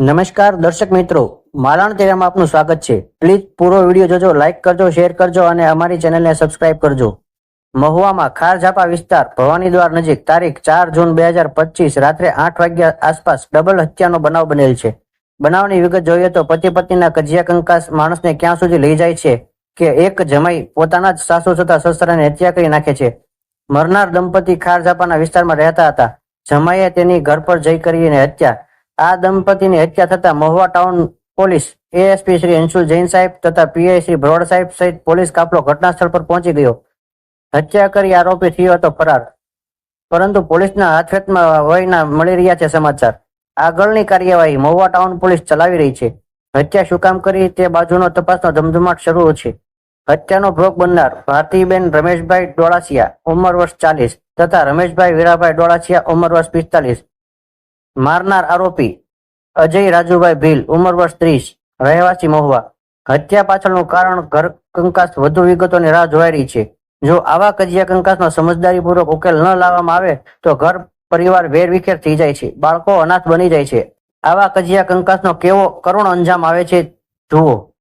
નમસ્કાર દર્શક મિત્રો મારાણ તેરામાં આપનું સ્વાગત છે. પ્લીઝ પૂરો વીડિયો જોજો લાઇક કરજો, શેર કરજો અને અમારી ચેનલને સબસ્ક્રાઇબ કરજો. મહુવામાં ખાર ઝાપા વિસ્તાર ભવાની દ્વાર નજીક તારીખ ચાર જૂન બે હજાર પચીસ રાત્રે આઠ વાગ્યા આસપાસ ડબલ હત્યાનો બનાવ બનેલ છે. બનાવની વિગત જોઈએ તો પતિ પત્નીના કજિયા કંકાસ માણસને ક્યાં સુધી લઈ જાય છે કે એક જમાઈ પોતાના જ સાસુ તથા સસરાને હત્યા કરી નાખે છે? મરનાર દંપતી ખાર ઝાપાના વિસ્તારમાં રહેતા હતા. જમાઈએ તેની ઘર પર જઈ કરીને હત્યા આ દંપતીની હત્યા થતા Mahuva town police ASP Shri Anshul Jain સાહેબ તથા પીઆઈ શ્રી ભરોડ સાહેબ સહિત પોલીસ કાફલો ઘટના સ્થળ પર પહોંચી ગયો. હત્યા કરી આરોપી થયો હતો ફરાર. પરંતુ પોલીસના હાથવેતમાં વયના મળી રહ્યા છે સમાચાર. આગળની કાર્યવાહી મહુવા ટાઉન પોલીસ ચલાવી રહી છે. હત્યા શું કામ કરી તે બાજુનો તપાસનો ધમધમાટ શરૂ છે. હત્યાનો ભોગ બનનાર ભારતીબેન રમેશભાઈ ડોળાસિયા, ઉંમર વર્ષ ચાલીસ, તથા રમેશભાઈ વીરાભાઈ ડોળાસિયા, ઉંમર વર્ષ પિસ્તાલીસ મારનાર આરોપી અજય રાજુભાઈ ભીલ, ઉંમર વર્ષ ત્રીસ, રહેવાસી મહુવા. હત્યા પાછળનું કારણ ઘર કંકાસ વધુ વિગતોની રાહ જોવાઈ રહી છે. જો આવા કજિયા કંકાસનો સમજદારીપૂર્વક ઉકેલ ન લાવવામાં આવે, તો ઘર પરિવાર વેરવિખેર થઈ જાય છે. બાળકો અનાથ બની જાય છે. આવા કજિયા કંકાસનો કેવો કરુણ અંજામ આવે છે, જુઓ.